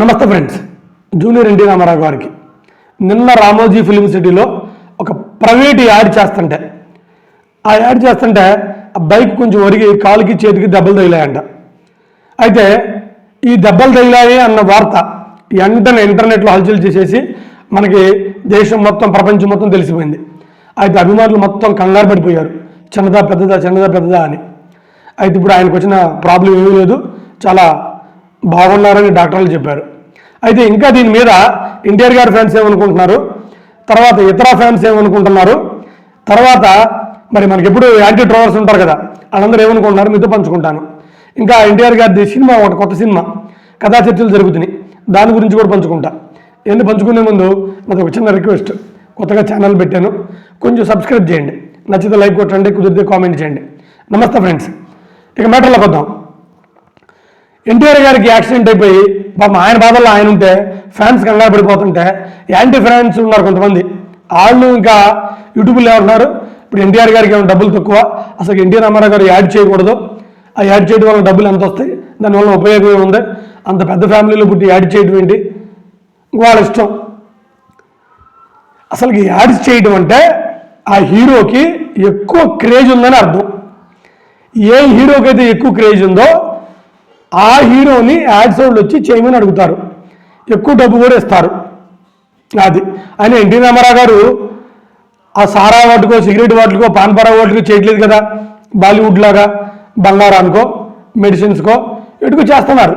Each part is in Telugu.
నమస్తే ఫ్రెండ్స్ జూనియర్ ఎన్టీ రామారావు గారికి. నిన్న రామోజీ ఫిలిం సిటీలో ఒక ప్రైవేట్ యాడ్ చేస్తుంటే ఆ యాడ్ చేస్తుంటే ఆ బైక్ కొంచెం ఒరిగి కాలుకి చేతికి దెబ్బలు తగిలాయంట. అయితే ఈ దెబ్బలు తగిలాయి అన్న వార్త వెంటనే ఇంటర్నెట్లో హల్చల్ చేసేసి మనకి దేశం మొత్తం ప్రపంచం మొత్తం తెలిసిపోయింది. అయితే అభిమానులు మొత్తం కంగారు పడిపోయారు. చిన్నదా పెద్దదా చిన్నదా పెద్దదా అని. అయితే ఇప్పుడు ఆయనకు వచ్చిన ప్రాబ్లం ఏమీ లేదు. చాలా బాగున్నారని డాక్టర్లు చెప్పారు. అయితే ఇంకా దీని మీద ఎన్టీఆర్ గారి ఫ్యాన్స్ ఏమనుకుంటున్నారు? తర్వాత ఇతర ఫ్యాన్స్ ఏమనుకుంటున్నారు? తర్వాత మరి మనకి ఎప్పుడు యాంటీ ట్రోవర్స్ ఉంటారు కదా వాళ్ళందరూ ఏమనుకుంటున్నారు? మీతో పంచుకుంటాను. ఇంకా ఎన్టీఆర్ గారి సినిమా ఒకటి కొత్త సినిమా. కథా చర్చలు జరుగుతున్నాయి. దాని గురించి కూడా పంచుకుంటా. ఎందుకు పంచుకునే ముందు నాకు ఒక చిన్న రిక్వెస్ట్. కొత్తగా ఛానల్ పెట్టాను. కొంచెం సబ్స్క్రైబ్ చేయండి. నచ్చితే లైక్ కొట్టండి కుదిరితే కామెంట్ చేయండి. నమస్తే ఫ్రెండ్స్. ఇక మ్యాటర్లోకి వద్దాం. ఎన్టీఆర్ గారికి యాక్సిడెంట్ అయిపోయి పాపం ఆయన బాధల్లో ఆయన ఉంటే ఫ్యాన్స్ కంగారు పడిపోతుంటే యాంటీ ఫ్యాన్స్ ఉన్నారు కొంతమంది. వాళ్ళు ఇంకా యూట్యూబ్లో ఏమంటున్నారు? ఇప్పుడు ఎన్టీఆర్ గారికి ఏమైనా డబ్బులు తక్కువ? అసలు ఎన్టీఆర్ రామారావు గారు యాడ్ చేయకూడదు. ఆ యాడ్ చేయడం వల్ల డబ్బులు ఎంత వస్తాయి? దానివల్ల ఉపయోగం ఏముంది? అంత పెద్ద ఫ్యామిలీలో పుట్టి యాడ్ చేయడం ఏంటి? వాళ్ళ ఇష్టం. అసలు యాడ్స్ చేయడం అంటే ఆ హీరోకి ఎక్కువ క్రేజ్ ఉందని అర్థం. ఏ హీరోకి అయితే ఎక్కువ క్రేజ్ ఉందో ఆ హీరోని యాడ్స్ వాళ్ళు వచ్చి చేయమని అడుగుతారు. ఎక్కువ డబ్బు కూడా ఇస్తారు. అది. అని ఎన్టీ రామారావు గారు ఆ సారా వాటికో సిగరెట్ వాటికో పాన్పరా వాటికో చేయట్లేదు కదా. బాలీవుడ్ లాగా బంగారానికో మెడిసిన్స్కో ఎటుకో చేస్తున్నారు.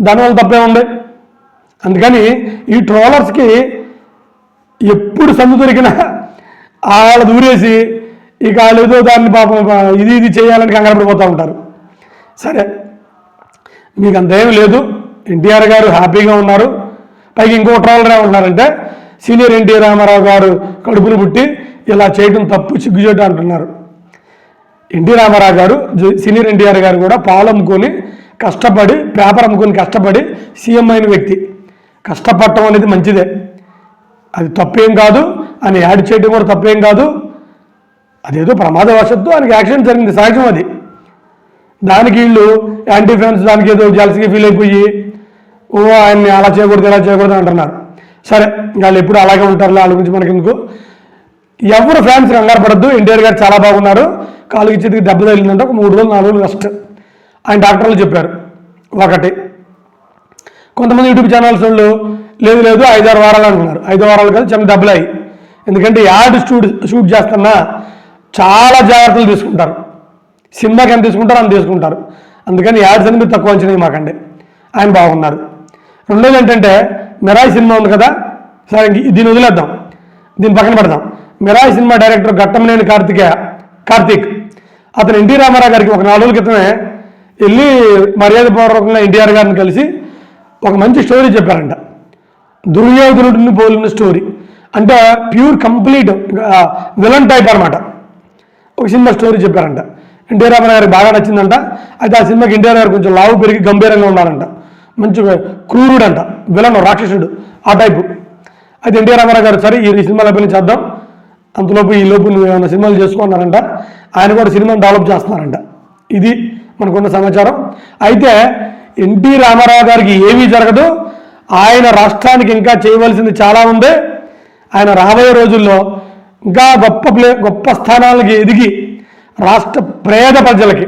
దానివల్ల తప్పే ఉంది అందుకని ఈ ట్రోలర్స్కి ఎప్పుడు సందు దొరికినా వాళ్ళ దూరేసి ఇక వాళ్ళు ఏదో దాన్ని పాపం ఇది ఇది చేయాలని కంగారు పడిపోతూ ఉంటారు. సరే. మీకు అంతేం లేదు. ఎన్టీఆర్ గారు హ్యాపీగా ఉన్నారు. పైకి ఇంకో ట్రాలర్ ఏమంటున్నారంటే సీనియర్ ఎన్టీ రామారావు గారు కడుపును పుట్టి ఇలా చేయడం తప్పు సిగ్గుచేటు అంటున్నారు. ఎన్టీ రామారావు గారు సీనియర్ ఎన్టీఆర్ గారు కూడా పాలు అమ్ముకొని కష్టపడి పేపర్ అమ్ముకొని కష్టపడి సీఎం అయిన వ్యక్తి. కష్టపడటం అనేది మంచిదే. అది తప్పేం కాదు. అని యాడ్ చేయడం కూడా తప్పేం కాదు. అదేదో ప్రమాదవశత్తు ఆయనకి యాక్సిడెంట్ జరిగింది. సహజం అది. దానికి వీళ్ళు యాంటీ ఫ్యాన్స్ దానికి ఏదో జలసిగా ఫీల్ అయిపోయి ఓ ఆయన్ని అలా చేయకూడదు ఇలా చేయకూడదు అంటున్నారు. సరే వాళ్ళు ఎప్పుడు అలాగే ఉంటారు వాళ్ళ గురించి మనకి ఎందుకు ఎవరు ఫ్యాన్స్ కంగారు పడద్దు ఎన్టీఆర్ గారు చాలా బాగున్నారు. కాలుకి చేతికి దెబ్బ తగిలిందంటే ఒక మూడు రోజులు నాలుగు రోజులు రెస్ట్ ఆయన డాక్టర్లు చెప్పారు ఒకటి. కొంతమంది యూట్యూబ్ ఛానల్స్ వాళ్ళు లేదు లేదు ఐదారు వారాలు అంటున్నారు. ఐదు వారాలు కాదు చిన్న దెబ్బలాయి ఎందుకంటే యాడ్ షూట్ షూట్ చేస్తున్నా చాలా జాగ్రత్తలు తీసుకుంటారు. సినిమాకి ఎంత తీసుకుంటారో అంత తీసుకుంటారు. అందుకని యాడ్స్ అనేది తక్కువ అంచనా మాకండి. ఆయన బాగున్నారు. రెండోది ఏంటంటే మిరాయి సినిమా ఉంది కదా? సరే దీన్ని వదిలేద్దాం. దీన్ని పక్కన పెడదాం. Mirai cinema director Ghattamaneni Karthikeya Karthik. అతను ఎన్టీ రామారావు గారికి ఒక నాలుగు రోజుల క్రితమే వెళ్ళి మర్యాదపూర్వకంగా ఎన్టీఆర్ గారిని కలిసి ఒక మంచి స్టోరీ చెప్పారంట. దుర్యోధనుడిని పోలిన స్టోరీ. అంటే ప్యూర్ కంప్లీట్ విలన్ టైప్ అనమాట ఒక సినిమా స్టోరీ చెప్పారంట. ఎన్టీఆర్ రామారావు గారికి బాగా నచ్చిందంట. అయితే ఆ సినిమాకి ఎన్టీఆర్ గారు కొంచెం లావు పెరిగి గంభీరంగా ఉన్నారంట మంచి క్రూరుడు అంట విలన్ రాక్షసుడు. ఆ టైపు. అయితే ఎన్టీఆర్ రామారావు గారు సరే ఈ సినిమాల పని చేద్దాం. అంతలోపు ఈ లోపు నువ్వు ఏమైనా సినిమాలు చేసుకున్నారంట. ఆయన కూడా సినిమాని డెవలప్ చేస్తున్నారంట. ఇది మనకున్న సమాచారం. అయితే ఎన్టీ రామారావు గారికి ఏమీ జరగదు. ఆయన రాష్ట్రానికి ఇంకా చేయవలసింది చాలా ఉంది. ఆయన రాబోయే రోజుల్లో ఇంకా గొప్ప ప్లే గొప్ప స్థానాలకి ఎదిగి రాష్ట్ర పేద ప్రజలకి.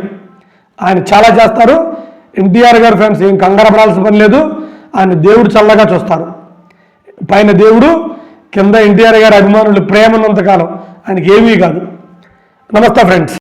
ఆయన చాలా చేస్తారు. ఎన్టీఆర్ గారి ఫ్రెండ్స్ ఏం కంగారు పడాల్సిన పని లేదు. ఆయన దేవుడు చల్లగా చూస్తారు. పైన దేవుడు కింద ఎన్టీఆర్ గారి అభిమానులు ప్రేమన్నంతకాలం ఆయనకి ఏమీ కాదు. నమస్తే ఫ్రెండ్స్.